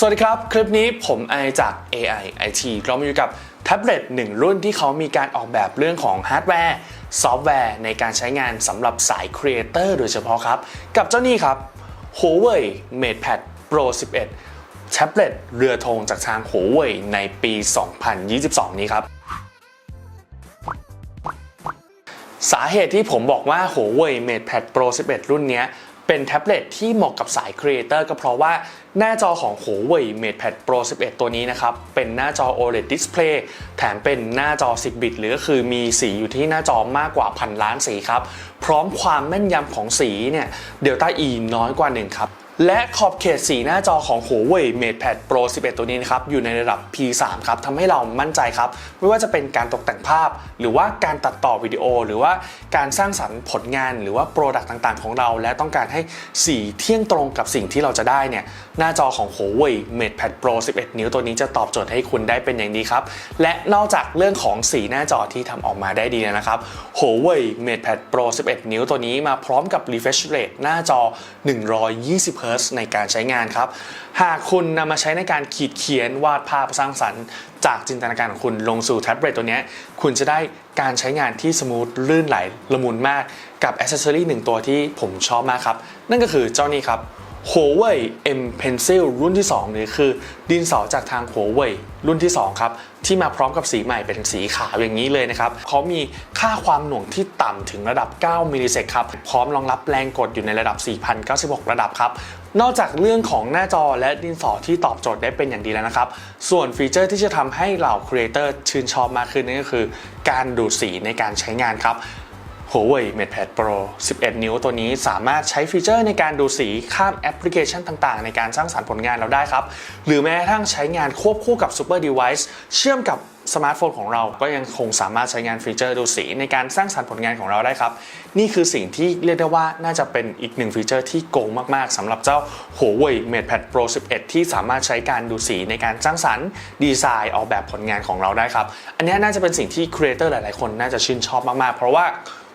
สวัสดีครับ คลิปนี้ผมไอจาก AI IT เรามาอยู่กับแท็บเล็ตหนึ่งรุ่นที่เขามีการออกแบบเรื่องของฮาร์ดแวร์ ซอฟต์แวร์ในการใช้งานสำหรับสายครีเอเตอร์โดยเฉพาะครับ กับเจ้านี่ครับ Huawei MatePad Pro 11 แท็บเล็ตเรือธงจากทาง Huawei ในปี 2022 นี้ครับสาเหตุที่ผมบอกว่า Huawei MatePad Pro 11 รุ่นนี้ เป็นแท็บเล็ตที่เหมาะกับสายครีเอเตอร์ก็เพราะว่าหน้าจอของ Huawei MatePad Pro 11 ตัวนี้นะครับ เป็นหน้าจอ OLED Display แถมเป็นหน้าจอ 10 บิตหรือก็คือมีสีอยู่ที่หน้าจอมากกว่าพันล้านสีครับ พร้อมความแม่นยำของสีเนี่ย Delta E น้อยกว่า 1 ครับ และขอบเขตสีหน้าจอของ Huawei MatePad Pro 11 ตัวนี้นะครับ อยู่ในระดับ P3 ครับทำให้เรามั่นใจครับ ไม่ว่าจะเป็นการตกแต่งภาพ หรือว่าการตัดต่อวิดีโอ หรือว่าการสร้างสรรค์ผลงานหรือว่าโปรดักต์ต่างๆ ของเรา และต้องการให้สีเที่ยงตรงกับสิ่งที่เราจะได้เนี่ย หน้าจอของ Huawei MatePad Pro 11 นิ้วตัวนี้จะตอบโจทย์ให้คุณได้เป็นอย่างดีครับ และนอกจากเรื่องของสีหน้าจอที่ทำออกมาได้ดีแล้วนะครับ Huawei MatePad Pro 11 นิ้วตัวนี้มาพร้อมกับ refresh rate หน้าจอ 120 Hz ในการใช้งานครับ หากคุณนำมาใช้ในการขีดเขียนวาดภาพสร้างสรรค์ จากจินตนาการของคุณลงสู่แท็บเล็ตตัวนี้ คุณจะได้การใช้งานที่สมูทลื่นไหลละมุนมากกับอ c เซสซอรีหนึ่งตัวที่ผมชอบมากครับ นั่นก็คือเจ้านี้ครับ Huawei M Pencil รุ่นที่2หรือคือ ดินสอจากทาง Huawei รุ่นที่ 2 ครับ ที่มาพร้อมกับสีใหม่เป็นสีขาวอย่างนี้เลยนะครับเขามีค่าความหน่วงที่ต่ำถึงระดับ 9 มิลลิเซกครับ พร้อมรองรับแรงกดอยู่ในระดับ 4,096 ระดับครับ นอกจากเรื่องของหน้าจอและดินสอที่ตอบโจทย์ได้เป็นอย่างดีแล้วนะครับ ส่วนฟีเจอร์ที่จะทำให้เหล่าครีเอเตอร์ชื่นชอบมากขึ้นนั่นก็คือ การดูดสีในการใช้งานครับ Huawei MatePad Pro 11 นิ้วตัวนี้สามารถใช้ฟีเจอร์ในการดูสีข้ามแอปพลิเคชันต่างๆ ในการสร้างสรรค์ผลงานเราได้ครับ หรือแม้กระทั่งใช้งานควบคู่กับ Super Device เชื่อมกับสมาร์ทโฟนของเราก็ยังคงสามารถใช้งานฟีเจอร์ดูสีในการสร้างสรรค์ผลงานของเราได้ครับ นี่คือสิ่งที่เรียกได้ว่าน่าจะเป็นอีกหนึ่งฟีเจอร์ที่โกงมากๆสำหรับเจ้า Huawei MatePad Pro 11 ที่สามารถใช้การดูสีในการสร้างสรรค์ดีไซน์ออกแบบผลงานของเราได้ครับ อันนี้น่าจะเป็นสิ่งที่ครีเอเตอร์หลายๆ คนน่าจะชื่นชอบมากๆ เพราะว่า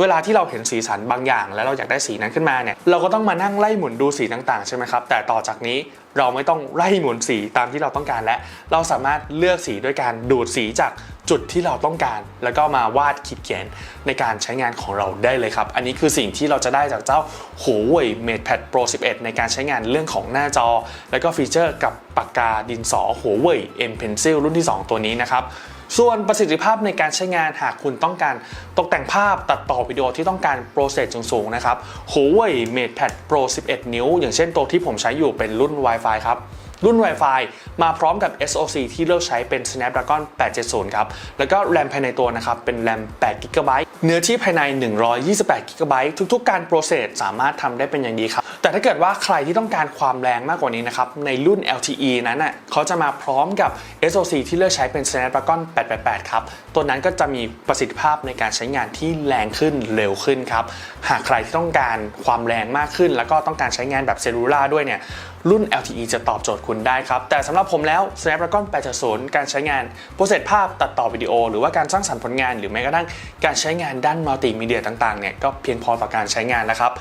เวลาที่เราเห็นสีสันบางอย่าง แล้วเราอยากได้สีนั้นขึ้นมาเนี่ยเราก็ต้องมานั่งไล่หมุนดูสีต่างๆใช่ไหมครับแต่ต่อจากนี้เราไม่ต้องไล่หมุนสีตามที่เราต้องการและ เราสามารถเลือกสีด้วยการดูดสีจากจุดที่เราต้องการ แล้วก็มาวาดขีดเขียนในการใช้งานของเราได้เลยครับ อันนี้คือสิ่งที่เราจะได้จากเจ้า Huawei MatePad Pro 11 ในการใช้งานเรื่องของหน้าจอ แล้วก็ฟีเจอร์กับปากกาดินสอ Huawei M Pencil รุ่นที่ 2 ตัวนี้นะครับ ส่วนประสิทธิภาพในการใช้งานหากคุณต้องการตกแต่งภาพตัดต่อวิดีโอที่ต้องการโปรเซสสูงๆนะครับ Huawei MatePad Pro 11 นิ้ว อย่างเช่นตัวที่ผมใช้อยู่เป็นรุ่น Wi-Fi ครับรุ่น Wi-Fi มาพร้อมกับ SoC ที่เลือกใช้เป็น Snapdragon 870 ครับ แล้วก็แรมภายในตัวนะครับ เป็นแรม8 GB เนื้อที่ภายใน 128 GB ทุกๆ การโปรเซสสามารถทำได้เป็นอย่างดีครับ แต่ถ้าเกิดว่าใครที่ต้องการความแรงมากกว่านี้นะครับ ในรุ่น LTE นั้นน่ะเขาจะมาพร้อมกับ SoC ที่เลือกใช้เป็น Snapdragon 888 ครับ ตัวนั้นก็จะมีประสิทธิภาพในการใช้งานที่แรงขึ้นเร็วขึ้นครับ หากใครที่ต้องการความแรงมากขึ้น แล้วก็ต้องการใช้งานแบบเซลลูล่าด้วยเนี่ยรุ่น LTE จะตอบโจทย์คุณได้ครับ แต่สำหรับผมแล้ว Snapdragon 870การใช้งานโปรเซสภาพตัดต่อวิดีโอ หรือว่าการสร้างสรรค์ผลงาน หรือแม้กระทั่งการใช้งานด้านมัลติมีเดียต่างๆเนี่ยก็เพียงพอต่อการใช้งานแล้วครับ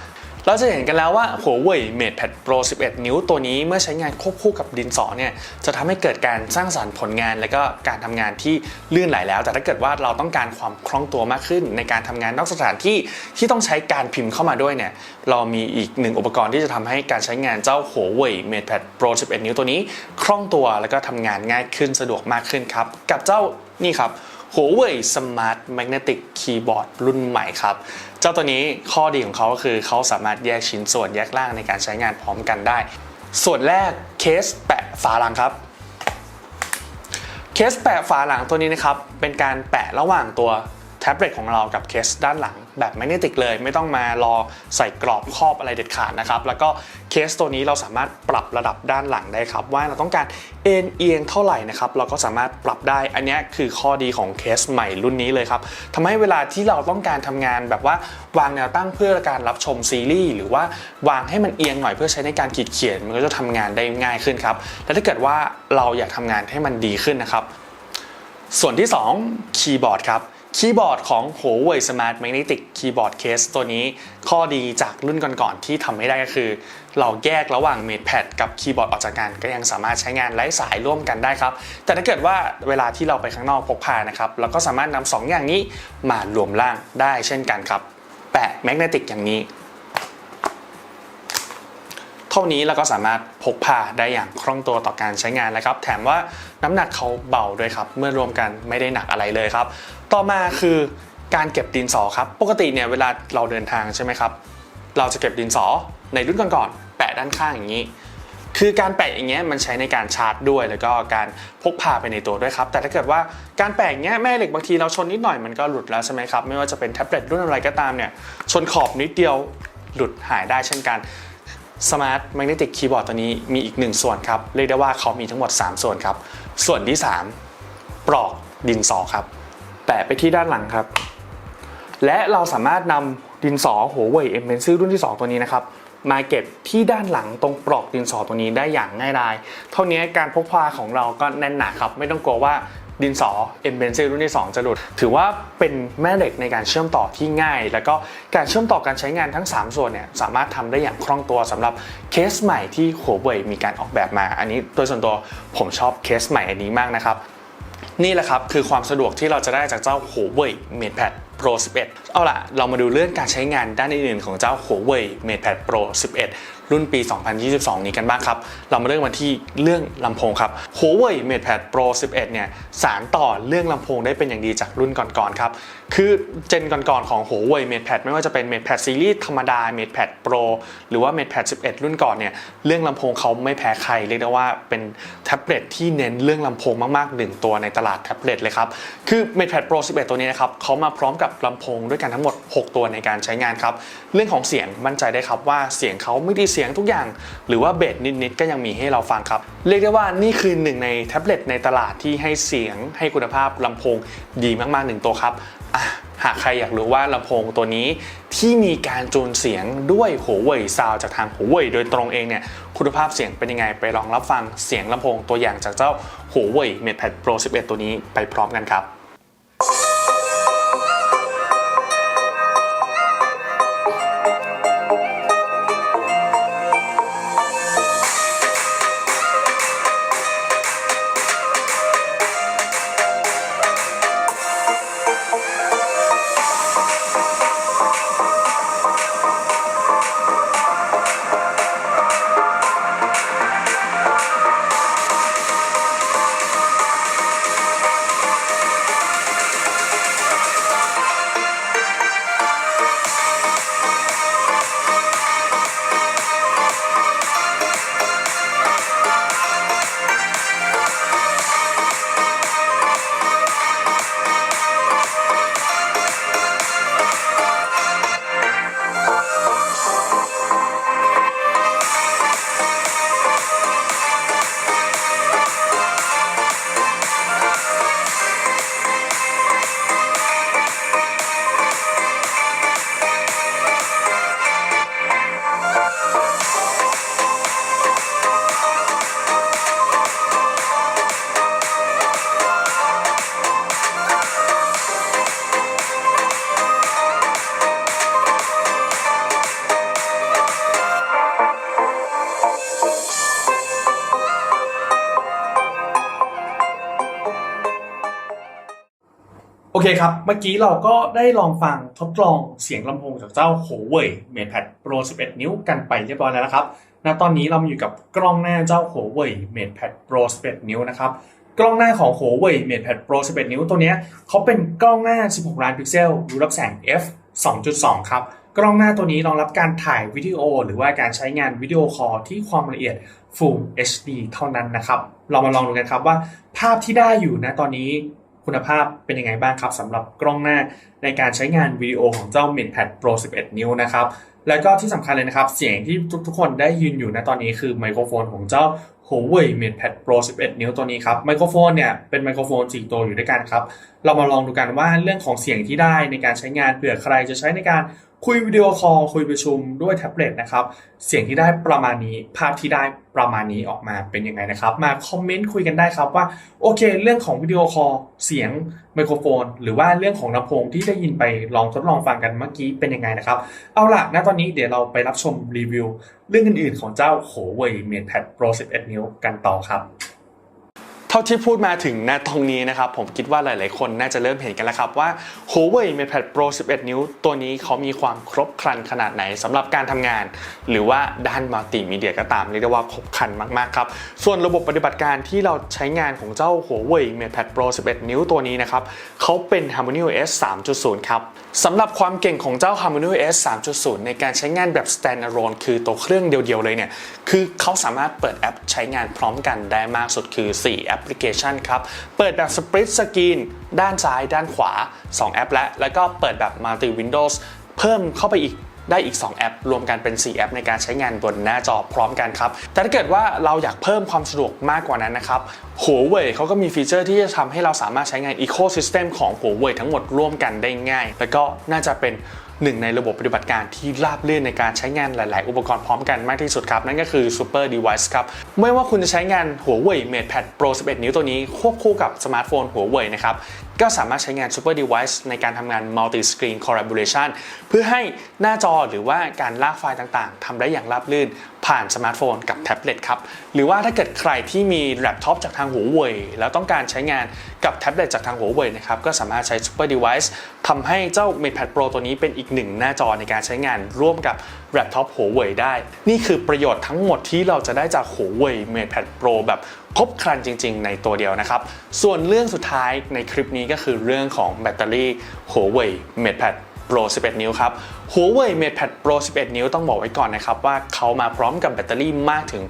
เราจะเห็นกันแล้วว่า Huawei MatePad Pro 11 นิ้วตัวนี้เมื่อใช้งานควบคู่กับดินสอเนี่ยจะทำให้เกิดการสร้างสรรค์ผลงาน และก็การทำงานที่ลื่นไหลแล้ว แต่ถ้าเกิดว่าเราต้องการความคล่องตัวมากขึ้น ในการทำงานนอกสถานที่ที่ต้องใช้การพิมพ์เข้ามาด้วยเนี่ยเรามีอีกหนึ่งอุปกรณ์ที่จะทำให้การใช้งานเจ้า Huawei MatePad Pro 11 นิ้วตัวนี้ คล่องตัวแล้วก็ทำงานง่ายขึ้นสะดวกมากขึ้นครับกับเจ้านี่ครับ Huawei Smart Magnetic Keyboard รุ่นใหม่ครับ เจ้าตัวนี้ข้อดีของเขาก็คือเขาสามารถแยกชิ้นส่วนแยกล่างในการใช้งานพร้อมกันได้ ส่วนแรกเคสแปะฝาหลังครับ เคสแปะฝาหลังตัวนี้นะครับ เป็นการแปะระหว่างตัว แท็บเล็ตของเรากับเคสด้านหลังแบบแมกเนติกเลย ไม่ต้องมารอใส่กรอบครอบอะไรเด็ดขาดนะครับ แล้วก็เคสตัวนี้เราสามารถปรับระดับด้านหลังได้ครับ ว่าเราต้องการเอ็นเอียงเท่าไหร่นะครับ เราก็สามารถปรับได้ อันนี้คือข้อดีของเคสใหม่รุ่นนี้เลยครับทำให้เวลาที่เราต้องการทำงานแบบว่าวางแนวตั้งเพื่อการรับชมซีรีส์หรือว่าวางให้มันเอียงหน่อยเพื่อใช้ในการขีดเขียน มันก็จะทำงานได้ง่ายขึ้นครับและถ้าเกิดว่าเราอยากทำงานให้มันดีขึ้นนะครับส่วนที่ 2 คีย์บอร์ดครับ คีย์บอร์ดของ Huawei Smart Magnetic Keyboard Case ตัวนี้ข้อดีจากรุ่นก่อนๆที่ทำไม่ได้ก็คือ เราแยกระหว่าง MatePad กับคีย์บอร์ดออกจากกันก็ยังสามารถใช้งานไร้สายร่วมกันได้ครับ แต่ถ้าเกิดว่าเวลาที่เราไปข้างนอกพกพานะครับเราก็สามารถนำสองอย่างนี้มารวมร่างได้เช่นกันครับ แปะแมกเนติกอย่างนี้ ท่านี้เราก็สามารถพกพาได้อย่างคล่องตัวต่อการใช้งานนะครับ แถมว่าน้ำหนักเขาเบาด้วยครับ เมื่อรวมกันไม่ได้หนักอะไรเลยครับ ต่อมาคือการเก็บดินสอครับ ปกติเนี่ยเวลาเราเดินทางใช่ไหมครับ เราจะเก็บดินสอในรุ่นก่อนๆแปะด้านข้างอย่างนี้คือการแปะอย่างเงี้ยมันใช้ในการชาร์จด้วย แล้วก็การพกพาไปในตัวด้วยครับ แต่ถ้าเกิดว่าการแปะอย่างเงี้ยแม่เหล็กบางทีเราชนนิดหน่อยมันก็หลุดแล้วใช่ไหมครับไม่ว่าจะเป็นแท็บเล็ตรุ่นอะไรก็ตามเนี่ยชนขอบนิดเดียวหลุดหายได้เช่นกัน Smart Magnetic Keyboard ตัวนี้มีอีกหนึ่งส่วนครับ เรียกได้ว่าเขามีทั้งหมด 3 ส่วนครับ ส่วนที่ 3 ปลอกดินสอครับ แปะไปที่ด้านหลังครับ และเราสามารถนำดินสอ Huawei M Pencil รุ่นที่ 2 ตัวนี้นะครับมาเก็บที่ด้านหลังตรงปลอกดินสอตัวนี้ได้อย่างง่ายดาย เท่านี้การพกพาของเราก็แน่นหนาครับ ไม่ต้องกลัวว่า ดินสอ M Pencil รุ่นที่ 2 จะหลุด ถือว่าเป็นแม่เหล็กในการเชื่อมต่อที่ง่าย แล้วก็การเชื่อมต่อการใช้งานทั้ง 3 ส่วนเนี่ยสามารถทำได้อย่างคล่องตัวสำหรับเคสใหม่ที่ Huawei มีการออกแบบมา อันนี้โดยส่วนตัวผมชอบเคสใหม่อันนี้มากนะครับนี่แหละครับ คือความสะดวกที่เราจะได้จากเจ้า Huawei MatePad Pro 11 เอาล่ะ เรามาดูเรื่องการใช้งานด้านอื่นๆของเจ้า Huawei MatePad Pro 11 รุ่นปี 2022 นี้กันบ้างครับ เรามาเริ่มกันที่เรื่องลำโพงครับ Huawei MatePad Pro 11 เนี่ยสารต่อเรื่องลำโพงได้เป็นอย่างดีจากรุ่นก่อนๆครับ คือเจนก่อนๆของ Huawei MatePad ไม่ว่าจะเป็น MatePad Series ธรรมดา MatePad Pro หรือว่า MatePad 11 รุ่นก่อนเนี่ยเรื่องลำโพงเขาไม่แพ้ใครเรียกได้ว่าเป็นแท็บเล็ตที่เน้นเรื่องลำโพงมากๆหนึ่งตัวในตลาดแท็บเล็ตเลยครับคือ MatePad Pro 11 ตัวนี้นะครับเขามาพร้อมกับลำโพงด้วยกันทั้งหมด 6 ตัวในการใช้งานครับเรื่องของเสียงมั่นใจได้ครับว่าเสียงเขาไม่ได้สียงทุกอย่าง หรือว่าเบสนิดๆก็ยังมีให้เราฟังครับ เรียกได้ว่านี่คือหนึ่งในแท็บเล็ตในตลาดที่ให้เสียงให้คุณภาพลำโพงดีมากๆหนึ่งตัวครับหากใครอยากรู้ว่าลำโพงตัวนี้ที่มีการจูนเสียงด้วย Huawei Sound จากทาง Huawei โดยตรงเองเนี่ยคุณภาพเสียงเป็นยังไงไปลองรับฟังเสียงลำโพงตัวอย่างจากเจ้า Huawei MatePad Pro 11 ตัวนี้ไปพร้อมกันครับ อเคครับ เมื่อกี้เราก็ได้ลองฟังทดลองเสียงลำโพงจากเจ้า Huawei MatePad Pro 11 นิ้วกันไปเรียบร้อยแล้วนะครับ ณ ตอนนี้เราอยู่กับกล้องหน้าเจ้า Huawei MatePad Pro 11 นิ้วนะครับ กล้องหน้าของ Huawei MatePad Pro 11 นิ้วตัวนี้เขาเป็นกล้องหน้า 16 ล้านพิกเซลรูรับแสง f 2.2 ครับ กล้องหน้าตัวนี้รองรับการถ่ายวิดีโอ หรือว่าการใช้งานวิดีโอคอลที่ความละเอียด Full HD เท่านั้นนะครับ เรามาลองดูกันครับว่าภาพที่ได้อยู่นะตอนนี้ คุณภาพเป็นยังไงบ้างครับสำหรับกล้องหน้าในการใช้งานวิดีโอของเจ้า MidPad Pro 11 นิ้วนะครับแล้วก็ที่สำคัญเลยนะครับ เสียงที่ทุกๆคนได้ยินอยู่นตอนนี้คือไมโครโฟนของเจ้า Huawei MatePad Pro 11 นิ้วตัวนี้ครับไมโครโฟนเนี่ยเป็นไมโครโฟน4ตัวอยู่ด้วยกันครับ เรามาลองดูกันว่าเรื่องของเสียงที่ได้ในการใช้งานเผื่อใครจะใช้ในการคุยวิดีโอคอลคุยประชุมด้วยแท็บเล็ตนะครับ เสียงที่ได้ประมาณนี้ ภาพที่ได้ประมาณนี้ออกมาเป็นยังไงนะครับ มาคอมเมนต์คุยกันได้ครับว่า โอเค เรื่องของวิดีโอคอลเสียงไมโครโฟน หรือว่าเรื่องของลำโพงที่ได้ยินไปลองทดลองฟังกันเมื่อกี้เป็นยังไงนะครับ เอาล่ะณตอนนี้เดี๋ยวเราไปรับชมรีวิว เรื่องอื่นๆ ของเจ้า Huawei MatePad Pro 11 นิ้วกันต่อครับ เท่าที่พูดมาถึงณตรงนี้นะครับ ผมคิดว่าหลาย ๆ คนน่าจะเริ่มเห็นกันแล้วครับว่า Huawei MatePad Pro 11 นิ้ว ตัวนี้เขามีความครบครันขนาดไหนสำหรับการทำงาน หรือว่าด้านมัลติมีเดียก็ตามเรียกได้ว่าครบครันมาก ๆ ครับ ส่วนระบบปฏิบัติการที่เราใช้งานของเจ้า Huawei MatePad Pro 11 นิ้วตัวนี้นะครับเขาเป็น HarmonyOS 3.0 ครับสำหรับความเก่งของเจ้า HarmonyOS 3.0 ในการใช้งานแบบ standalone คือตัวเครื่องเดียวๆเลยเนี่ย คือเขาสามารถเปิดแอปใช้งานพร้อมกันได้มากสุดคือ 4 แอปพลิเคชันครับ เปิดแบบ split screen ด้านซ้ายด้านขวา 2 แอปและ แล้วก็เปิดแบบ multi windows เพิ่มเข้าไปอีกได้อีก 2 แอป รวมกันเป็น 4 แอปในการใช้งานบนหน้าจอพร้อมกันครับ แต่ถ้าเกิดว่าเราอยากเพิ่มความสะดวกมากกว่านั้นนะครับ Huawei เขาก็มีฟีเจอร์ที่จะทำให้เราสามารถใช้งาน Ecosystem ของ Huawei ทั้งหมดร่วมกันได้ง่าย แล้วก็น่าจะเป็นหนึ่งในระบบปฏิบัติการที่ราบรื่นในการใช้งานหลาย ๆ อุปกรณ์พร้อมกันมากที่สุดครับ นั่นก็คือ Super Device ครับ ไม่ว่าคุณจะใช้งาน Huawei MatePad Pro 11 นิ้วตัวนี้ ควบคู่กับสมาร์ทโฟน Huawei นะครับ ก็สามารถใช้งาน Super Device ในการทำงาน Multi Screen Collaboration เพื่อให้หน้าจอหรือว่าการลากไฟล์ต่าง ๆทำได้อย่างราบรื่น ผ่านสมาร์ทโฟนกับแท็บเล็ตครับหรือว่าถ้าเกิดใครที่มีแล็ปท็อปจากทาง Huawei แล้วต้องการใช้งานกับแท็บเล็ตจากทาง Huawei นะครับก็สามารถใช้ Super Device ทำให้เจ้า MatePad Pro ตัวนี้เป็นอีกหนึ่งหน้าจอในการใช้งานร่วมกับแล็ปท็อป Huawei ได้ นี่คือประโยชน์ทั้งหมดที่เราจะได้จาก Huawei MatePad Pro แบบครบครันจริง ๆ ในตัวเดียวนะครับ ส่วนเรื่องสุดท้ายในคลิปนี้ก็คือเรื่องของแบตเตอรี่ Huawei MatePad Pro 11 นิ้วครับ Huawei MatePad Pro 11 นิ้วต้องบอกไว้ก่อนนะครับว่าเขามาพร้อมกับแบตเตอรี่มากถึง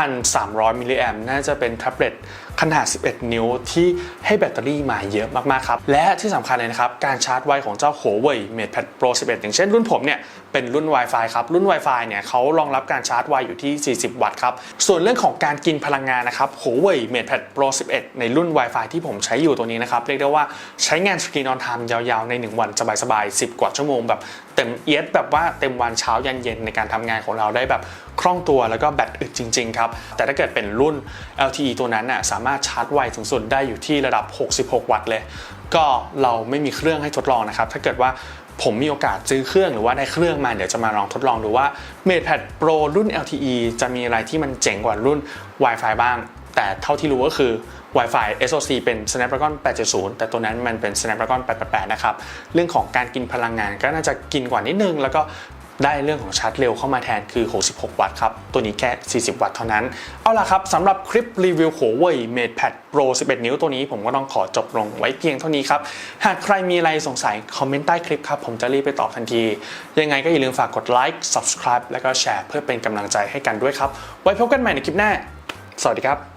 8,300 มิลลิแอมน่าจะเป็นแท็บเล็ตขนาด 11 นิ้วที่ให้แบตเตอรี่มาเยอะมาก ๆ ครับ และที่สำคัญเลยนะครับ การชาร์จไวของเจ้า Huawei MatePad Pro 11 อย่างเช่นรุ่นผมเนี่ย เป็นรุ่น Wi-Fi ครับ รุ่น Wi-Fi เนี่ยเขารองรับการชาร์จไวอยู่ที่ 40 วัตต์ครับ ส่วนเรื่องของการกินพลังงานนะครับ Huawei MatePad Pro 11 ในรุ่น Wi-Fi ที่ผมใช้อยู่ตัวนี้นะครับ เรียกได้ว่าใช้งานสกรีนออนไทม์ยาว ๆ ใน 1 วันสบายๆ10 กว่าชั่วโมงแบบ เต็มเอียดแบบว่าเต็มวันเช้ายันเย็นในการทำงานของเราได้แบบคล่องตัวแล้วก็แบตอึดจริง ๆ ครับ แต่ถ้าเกิดเป็นรุ่น LTE ตัวนั้นน่ะสามารถชาร์จไวสูงสุดได้อยู่ที่ระดับ 66 วัตต์เลย ก็เราไม่มีเครื่องให้ทดลองนะครับ ถ้าเกิดว่าผมมีโอกาสซื้อเครื่องหรือว่าได้เครื่องมาเดี๋ยวจะมาลองทดลองดูว่า MatePad Pro รุ่น LTE จะมีอะไรที่มันเจ๋งกว่ารุ่น Wi-Fi บ้าง แต่เท่าที่รู้ก็คือ Wi-Fi SoC เป็น Snapdragon 870 แต่ตัวนั้นมันเป็น Snapdragon 888 นะครับ เรื่องของการกินพลังงานก็น่าจะกินกว่านิดนึง แล้วก็ได้เรื่องของชาร์จเร็วเข้ามาแทนคือ 66 วัตต์ครับ ตัวนี้แค่ 40 วัตต์เท่านั้น เอาล่ะครับสำหรับคลิปรีวิว Huawei MatePad Pro 11 นิ้วตัวนี้ผมก็ต้องขอจบลงไว้เพียงเท่านี้ครับ หากใครมีอะไรสงสัย คอมเมนต์ใต้คลิปครับ ผมจะรีบไปตอบทันที ยังไงก็อย่าลืมฝากกดไลค์ Subscribe แล้วก็แชร์เพื่อเป็นกำลังใจให้กันด้วยครับ ไว้พบกันใหม่ในคลิปหน้า สวัสดีครับ